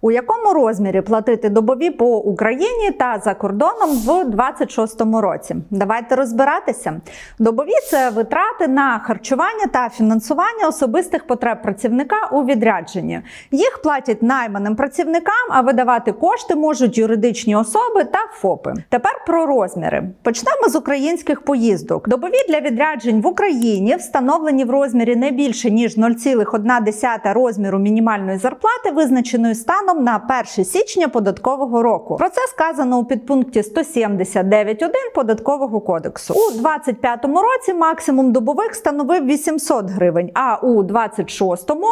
У якому розмірі платити добові по Україні та за кордоном в 2026 році? Давайте розбиратися. Добові це витрати на харчування та фінансування особистих потреб працівника у відрядженні. Їх платять найманим працівникам, а видавати кошти можуть юридичні особи та ФОПи. Тепер про розміри. Почнемо з українських поїздок. Добові для відряджень в Україні встановлені в розмірі не більше ніж 0,1 розміру мінімальної зарплати, визначеної станом на 1 січня податкового року. Про це сказано у підпункті 179.1 податкового кодексу. У 2025 році максимум добових становив 800 гривень, а у 26-му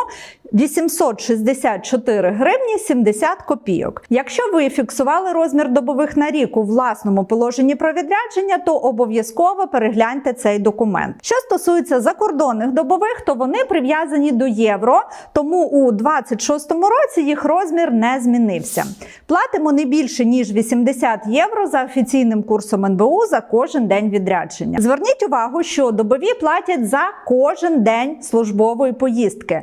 864 гривні 70 копійок. Якщо ви фіксували розмір добових на рік у власному положенні про відрядження, то обов'язково перегляньте цей документ. Що стосується закордонних добових, то вони прив'язані до євро, тому у 26 році їх розмір не змінився. Платимо не більше ніж 80 євро за офіційним курсом НБУ за кожен день відрядження. Зверніть увагу, що добові платять за кожен день службової поїздки.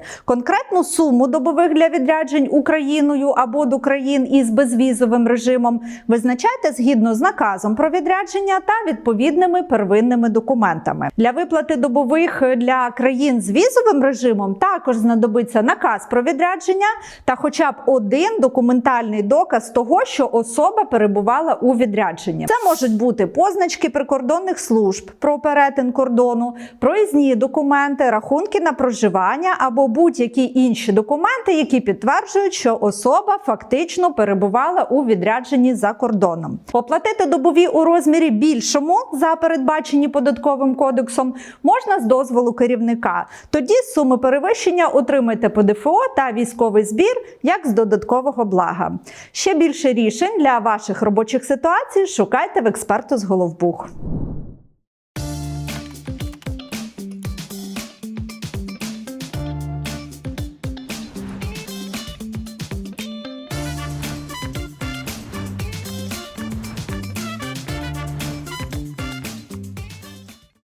Суму добових для відряджень Україною або до країн із безвізовим режимом визначайте згідно з наказом про відрядження та відповідними первинними документами. Для виплати добових для країн з візовим режимом також знадобиться наказ про відрядження та хоча б один документальний доказ того, що особа перебувала у відрядженні. Це можуть бути позначки прикордонних служб про перетин кордону, проїзні документи, рахунки на проживання або будь-які інші документи, які підтверджують, що особа фактично перебувала у відрядженні за кордоном. Оплатити добові у розмірі більшому за передбачені податковим кодексом можна з дозволу керівника. Тоді суми перевищення отримайте ПДФО та військовий збір як з додаткового блага. Ще більше рішень для ваших робочих ситуацій шукайте в експерту з Головбух.